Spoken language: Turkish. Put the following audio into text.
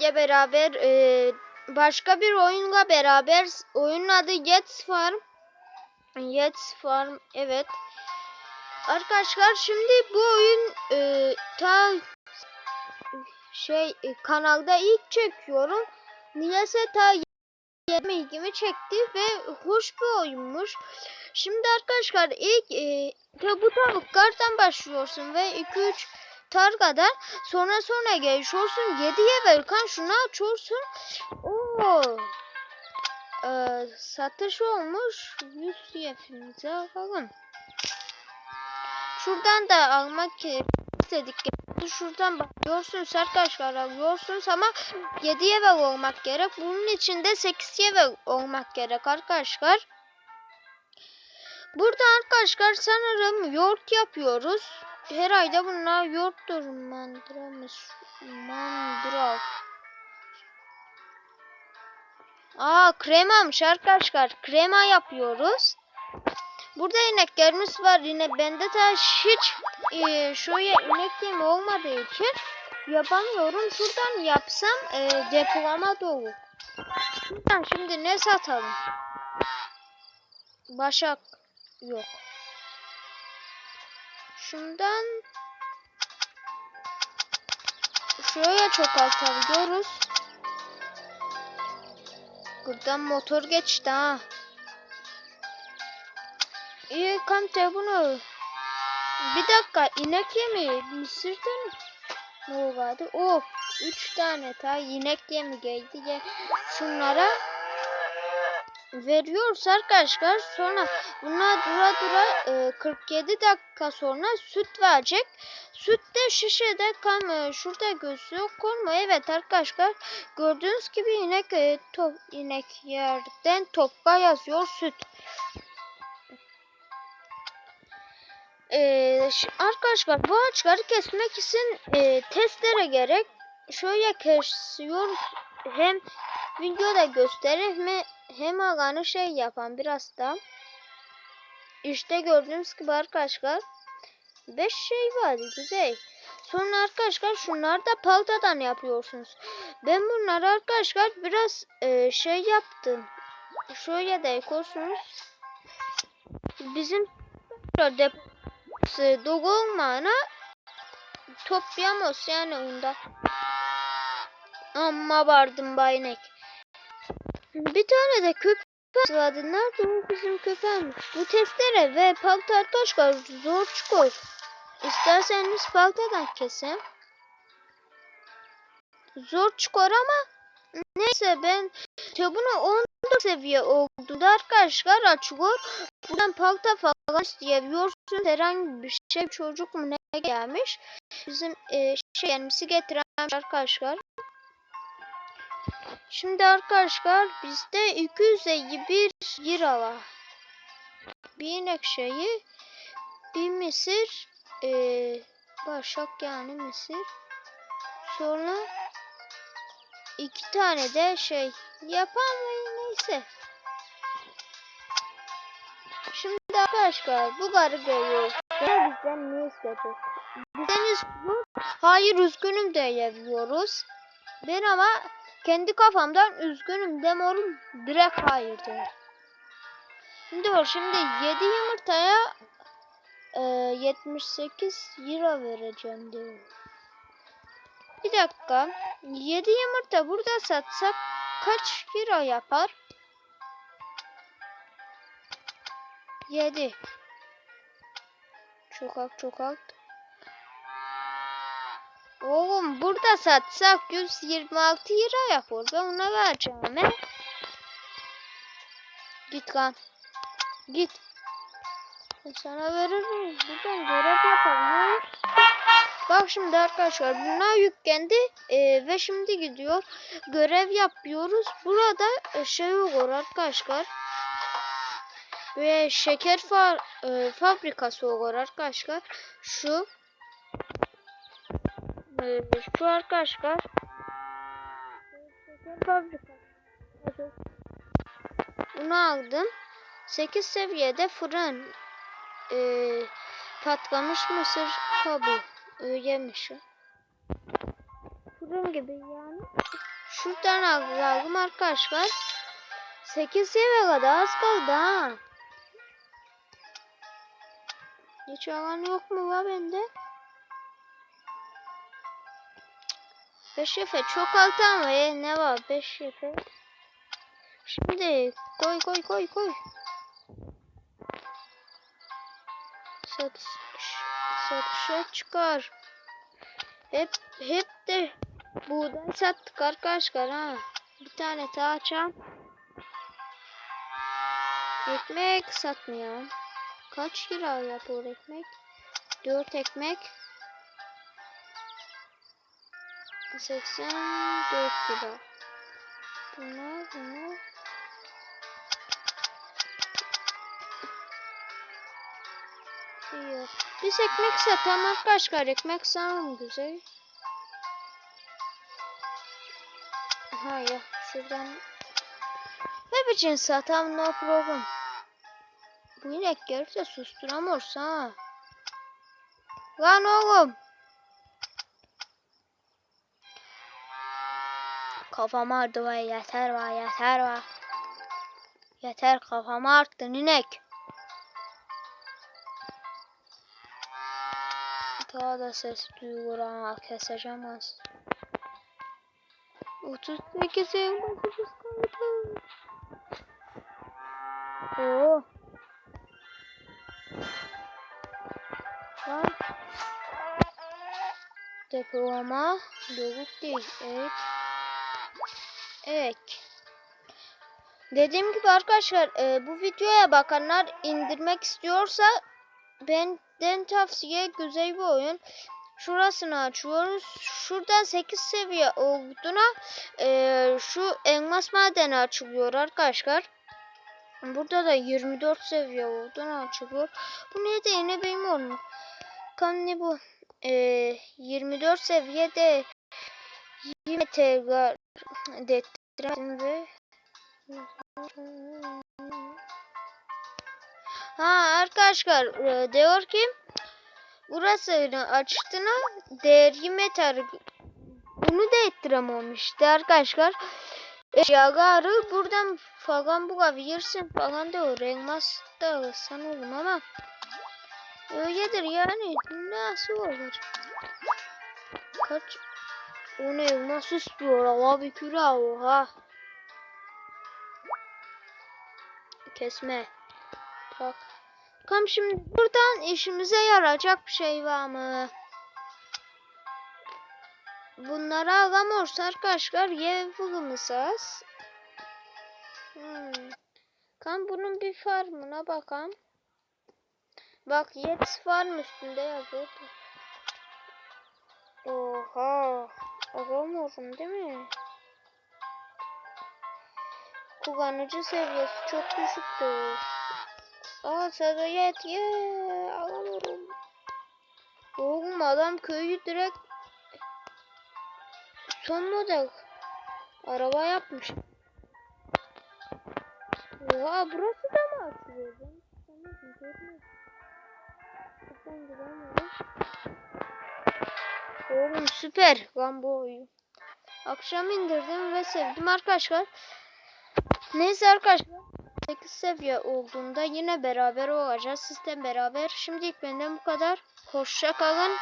İnek'le beraber e, başka bir oyunla beraber oyunun adı Yets Farm. Yets Farm evet. Arkadaşlar şimdi bu oyun e, ta şey e, kanalda ilk çekiyorum. Niyeyse ta yeme ilgimi çekti ve hoş bir oyunmuş. Şimdi arkadaşlar ilk e, bu tavuklardan başlıyorsun ve 2-3 targadan sonra sonra geçiyorsun 7'ye verken şunu açıyorsun. Oo. Ee, satış olmuş. 100 yefimize alalım. Şuradan da almak istedik. Şuradan bakıyorsunuz arkadaşlar alıyorsunuz ama 7 level olmak gerek. Bunun için de 8 level olmak gerek arkadaşlar. Burada arkadaşlar sanırım yoğurt yapıyoruz. Her ayda bunlar yoğurttur. Mandıramış. Mandıra. Aa kremamış arkadaşlar. Krema yapıyoruz. Burada ineklerimiz var. Yine bende de hiç e, şöyle inek yemi olmadığı için yapamıyorum. Şuradan yapsam e, depolama dolu. Şimdi ne satalım? Başak yok. Şundan şuraya çoğaltabiliyoruz. Buradan motor geçti ha. İyi kanka bunu. Bir dakika inek yemi mısırdan ne vardı? Oh 3 tane ta inek yemi geldi. Gel. Şunlara veriyoruz arkadaşlar. Sonra bunlar dura dura e, 47 dakika sonra süt verecek. Süt de şişede kam e, şurada gözüyor korma. Evet arkadaşlar gördüğünüz gibi inek e, top, inek yerden topla yazıyor süt. Ee, arkadaşlar bu ağaçları kesmek için e, testere gerek. Şöyle kesiyor hem videoda gösterir mi hem alanı şey yapan biraz da. İşte gördüğünüz gibi arkadaşlar 5 şey var güzel. Sonra arkadaşlar şunlar da paltadan yapıyorsunuz. Ben bunları arkadaşlar biraz e, şey yaptım. Şöyle de koysunuz. Bizim depo dolu olmayana toplayamaz yani onda. Amma vardım baynek. Bir tane de köpek vardı. Nerede o bizim köpeğimiz? Bu testere ve paltar taşlar zor çıkıyor. İsterseniz paltadan kesem. Zor çıkıyor ama neyse ben bunu 14 seviye olduğunda arkadaşlar açıyor. Buradan palta falan isteyebiliyorsun. Herhangi bir şey çocuk mu ne gelmiş. Bizim e, şey yerimizi getiren arkadaşlar. Şimdi arkadaşlar bizde 251 lira var. Bir inek şeyi, bir mısır, e, başak yani mısır. Sonra iki tane de şey yapamayın neyse. Şimdi arkadaşlar bu garı görüyoruz. Bizden ne isteyecek? Bizden bu. Hayır üzgünüm diyebiliyoruz. Ben ama kendi kafamdan üzgünüm demorum direkt hayır diyor. Şimdi var şimdi 7 yumurtaya e, 78 lira vereceğim diyor. Bir dakika. 7 yumurta burada satsak kaç lira yapar? 7 Çok alt çok alt. Oğlum burada satsak 126 lira yapar. Ben ona vereceğim he. Git lan. Git. Ben sana veririm. Buradan görev yapalım. Bak şimdi arkadaşlar bunlar yüklendi ee, ve şimdi gidiyor. Görev yapıyoruz. Burada e, şey olur arkadaşlar. Ve şeker fa e, fabrikası olur arkadaşlar. Şu e, şu arkadaşlar. Bunu aldım. 8 seviyede fırın e, patlamış mısır kabuğu öyleymiş o. Fırın gibi yani. Şuradan aldım arkadaşlar. 8 seviye kadar az kaldı ha. Hiç alan yok mu var bende? 5 efe çok altı ama e, ne var 5 efe. Şimdi koy koy koy koy. Satış, satışa çıkar. Hep hep de buğday sattık arkadaşlar ha. Bir tane daha açalım. Ekmek satmıyor. Kaç lira yapıyor ekmek? 4 ekmek. 84 lira. Bunlar bunlar. Yok. Biz ekmek satalım arkadaşlar. Ekmek sağlam güzel. Ha ya şuradan. Hep için satam no problem. Bu inek gelirse susturamıyorsa. Lan oğlum. Kafam ağrıdı vay yeter vay yeter vay. Yeter kafam arttı inek. Daha da ses duyulur ama keseceğim az. 38 elmasımız kaldı. Oo. Lan. Depolama doluk değil. Evet. Evet. Dediğim gibi arkadaşlar e, bu videoya bakanlar indirmek istiyorsa benden tavsiye güzel bir oyun. Şurasını açıyoruz. Şuradan 8 seviye olduğuna e, şu elmas madeni açılıyor arkadaşlar. Burada da 24 seviye olduğunu açılıyor. Bu ne de yine bilmiyorum. Kan ne bu? E, 24 seviyede 20 tekrar dettiremedim ve Ha arkadaşlar e, diyor ki burasını açtığına değerli metal bunu da ettirememişti arkadaşlar. Eşyaları buradan falan bulabilirsin falan diyor. Elmas da sanırım ama öyledir yani. Nasıl olur? Kaç? O ne elmas istiyor abi küre oha. Kesme. Bak. Bakalım şimdi buradan işimize yarayacak bir şey var mı? Bunları alamıyorsa arkadaşlar yapılımısız. Hmm. Kan bunun bir farmına bakalım. Bak Yets farm üstünde yazıyor. Oha. Alamıyorum değil mi? Kullanıcı seviyesi çok düşüktü. Aa Sadayet ye alamıyorum. Oğlum adam köyü direkt son model araba yapmış. Oha burası da mı açılıyor? Ben görmedim. Buradan giremiyorum. Oğlum süper lan bu oyun. Akşam indirdim ve sevdim arkadaşlar. Neyse arkadaşlar. 8 seviye olduğunda yine beraber olacağız. Sizden beraber. Şimdilik benden bu kadar. Hoşça kalın.